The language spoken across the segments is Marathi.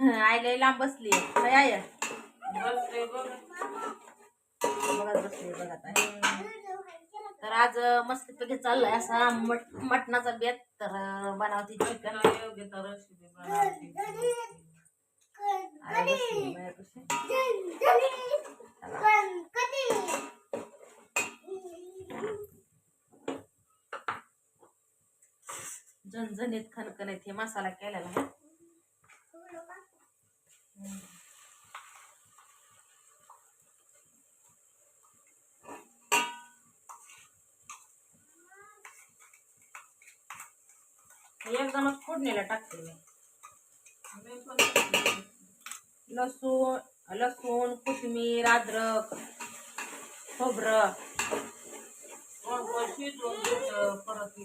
आईला लांब बसली काय आय बसले बघ बघत बसली बघत आहे. तर आज मस्त पैकी चाललाय असा मट मटणाचा बेत. तर बनवते चिकन योग्य तर. झणझणीत खणखणीत हे मसाला केलेला एकदमच फोडणीला टाकते मी लसूण लसूण कोथिंबीर अद्रक खोबरं कोण शिजवून परत हे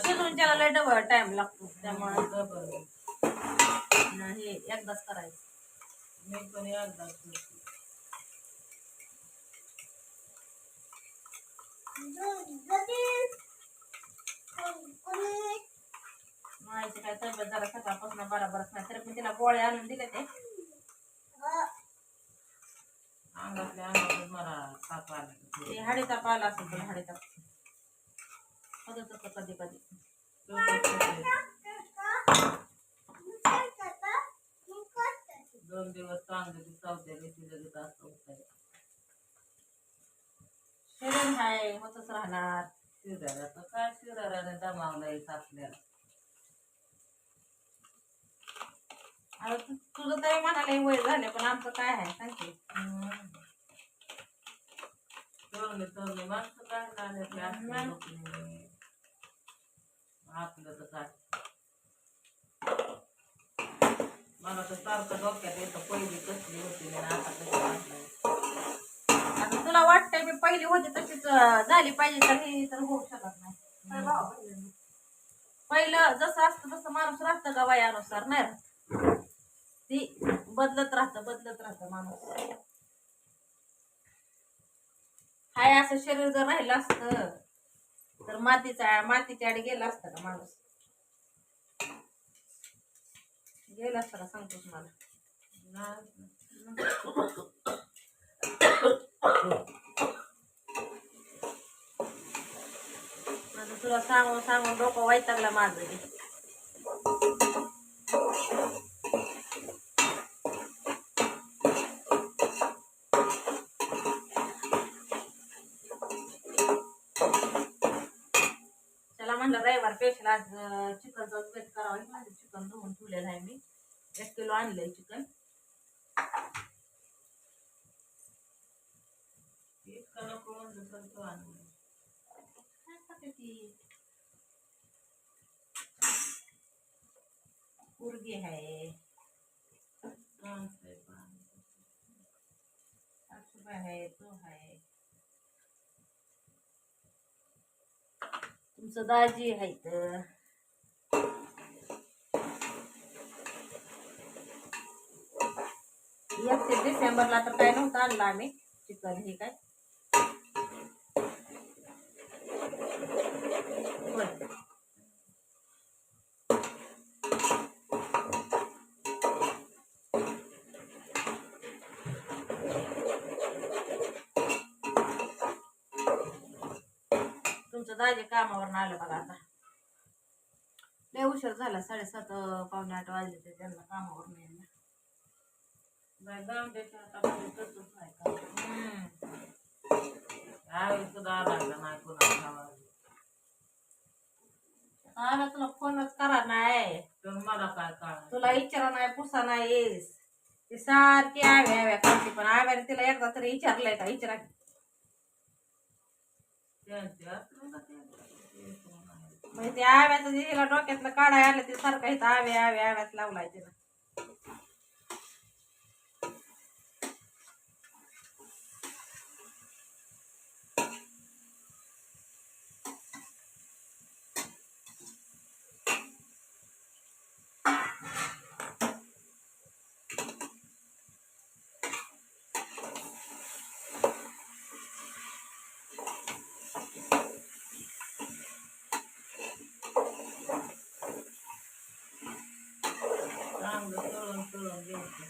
शिजवून त्याला लय डबल टाइम लागतो त्यामुळे डबल. हे एकदाच करायचं मी पण एकदाच करते. मायची काय तब्येत जरा सकाळपासून बराबरच नाही. तरी पण तिला गोळ्या आणून दिले ते. अंगातल्या अंगातच मला ताप आला. ते हाडीताप आला असेल तुला होतच होतं कधी कधी. दोन दिवस चांगले की चौथ्या दिवशी लगेच असं होतंय. शरीर हाय होतच राहणार. तर काय शिरायला दमावलंय आपल्याला तुझं तरी म्हणाले वय झाले पण आमचं काय आहे सांगते. चांगले चांगले माणसं काय झाले ते असले लोकं. आपलं तर काय? मला तर सारखं डोक्यात येतं पहिली कसली होती आणि आता तुला वाटतंय मी पहिली होती तशीच अं, झाली पाहिजे तर हे तर होऊ शकत नाही. काय भावा, पहिलं. पहिलं जसं असतं तसं माणूस राहतं का वयानुसार नाही राहत? ती बदलत राहतं बदलत राहतं माणूस. हाय असं शरीर जर राहिलं असतं तर मातीचा मातीच्या आड गेला असतं का माणूस. गेला असतं का सांगतोस मला तुला सांगून सांगून डोकं वैतागला माझं म्हणलं रविवार स्पेशल आज चिकनचा बेत करावा. माझं चिकन धुवून ठेवलेलं आहे मी. एक किलो आणलंय चिकन. इतकं नको म्हणलं तर तो आणलं. काय खाते ती पोरगी आहे. चालतंय पाणी. सासूबाई आहे तो आहे. तुमचं दाजी आहे तर एकतीस डिसेंबरला तर काय नव्हतं आणलं आम्ही. चिकन हे काय? दाजी कामावर आलं बघा आता. लय उशीर झाला साडेसात पावणे आठ वाजले ते त्यांना कामावर सुद्धा नाही कोणाला खावायला. आला तुला फोनच करा नाही. तर मला काय तुला विचारा नाही पुसा नाही येस ती सारखी आव्या आव्या करते पण आव्याने तिला एकदा तरी विचारलंय का? विचारा त्यांचे असलं का ते? ते कोण आहे? म्हणजे ते आव्याचं जे हिला डोक्यातलं काढाय आलं ते सारखं इथं आव्या आव्या आव्यात लावलाय तिला चांगलं तळून घ्यायचं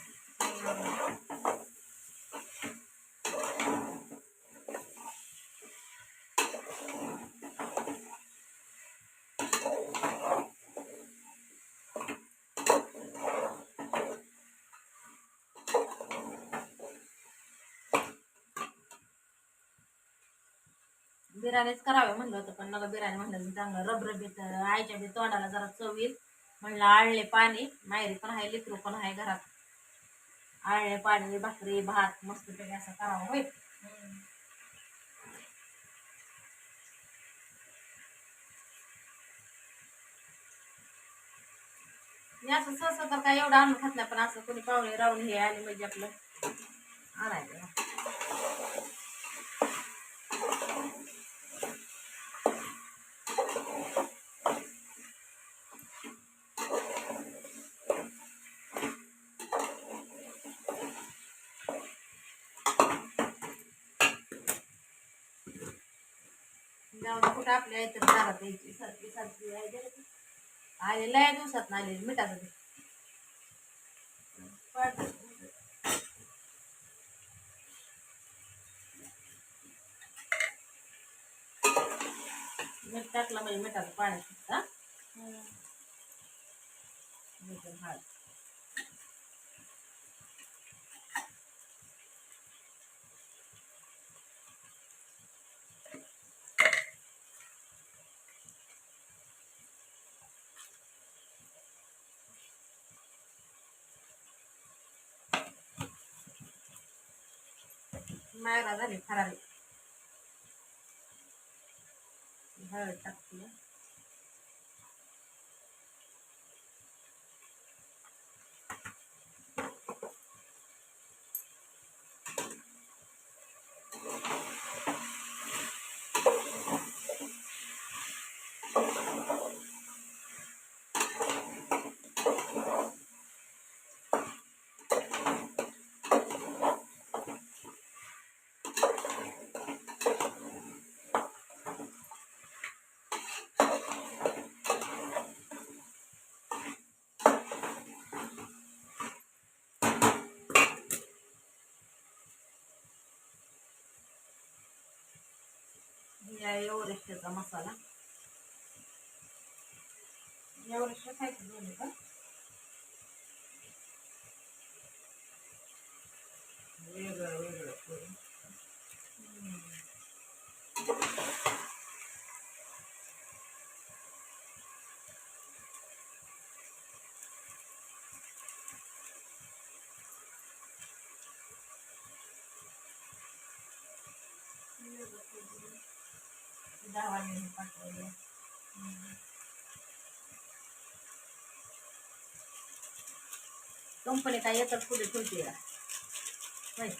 बिर्याणीच करावे म्हणलं होतं पण नका बिर्याणी म्हणलं मी चांगलं. रबरबीत आईच्या बी तोंडाला जरा चव येईल. म्हणलं आळले पाणी मायरी पण आहे लिकरू पण आहे घरात. आळले पाणी भाकरी भात मस्तपैकी असं करावं होय. असं सहसा तर काय एवढं आणून खात नाही पण असं कोणी पाहुणे राहून हे आले म्हणजे आपलं आणायचं. जाऊन कुठं आपल्या इथं दारात यायची सारखी सारखी यायची आले लया दिवसात आले मिठाचं ते. पाडलं. मीठ टाकलं म्हणजे मिठाचं पाणी सुटतं मीठ आणि हळद. मायरा झाली फरारी हळद टाकते. ही आहे एवढ्याचा मसाला एवढ्याच्या खायचं दोन्ही का वेगळं वेगळं orang yang dipakai ya hmm. Company ಕಾಯ ತರ್ಕೊಂಡು ಇಟ್ಕೊಳ್ತೀರಾ ಬೈ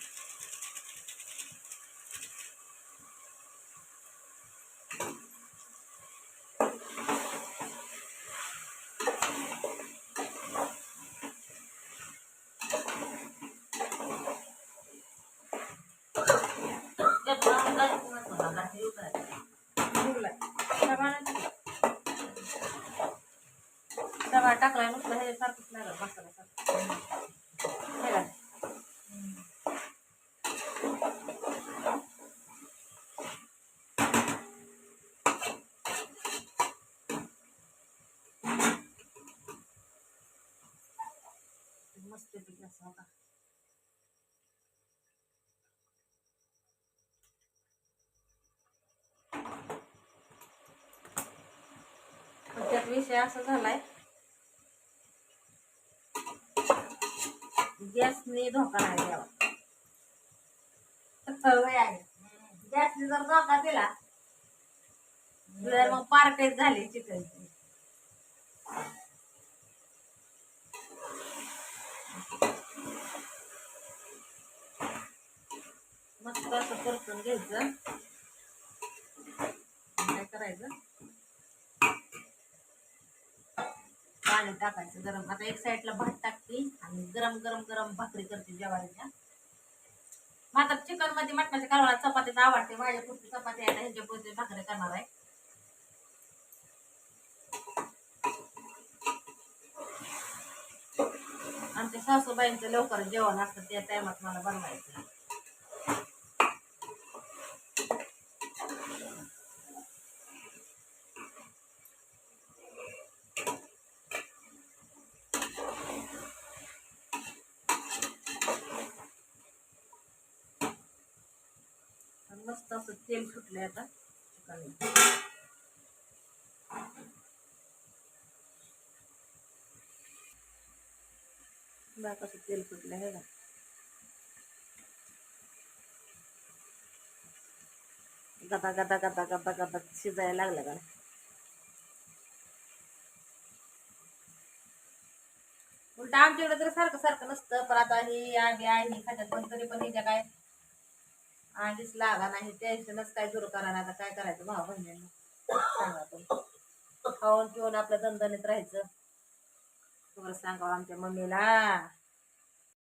Terima kasih डबा टाकला. टाकलाय नुसतं हे सारखंच नाही मसाला मसाल्यासारखं. हे काय? मस्तपैकी असं होता असं झालाय. गॅसने धोका नाही द्यावा. होय आहे. गॅसने जर धोका दिला तर मग पार्टेच झाली चिकनची मस्त असं परतून घ्यायचं. काय करायचं? पाणी टाकायचं गरम. आता एक साईडला भात टाकते आणि गरम गरम गरम भाकरी करते ज्वारीच्या आता चिकनमध्ये मटणाच्या कालवाला चपाती आवडते माझ्या पुरती चपाती आहे ह्यांच्या पुरती भाकरी करणार आहे. आमच्या सासूबाईंचं लवकर जेवण असतं त्या टायमात मला बनवायचं. मस्त असं तेल सुटलंय आता. चिकन कसं तेल सुटलं हे का गदा गदा गदा गदा गदा शिजायला लागलं का उलट आमच्याकडे तर सारखं सारखं नसतं पण आता ही आगे आहे ही खात्यात पण तरी पण हिच्या काय आगीच लागा नाही टेन्शनच काय सुरू करा आता काय करायचं भाऊ बहिणींना? सांगा तुम्ही. खाऊन पिऊन आपल्या दणदणीत राहायचं. बरं सांगावं आमच्या मम्मीला.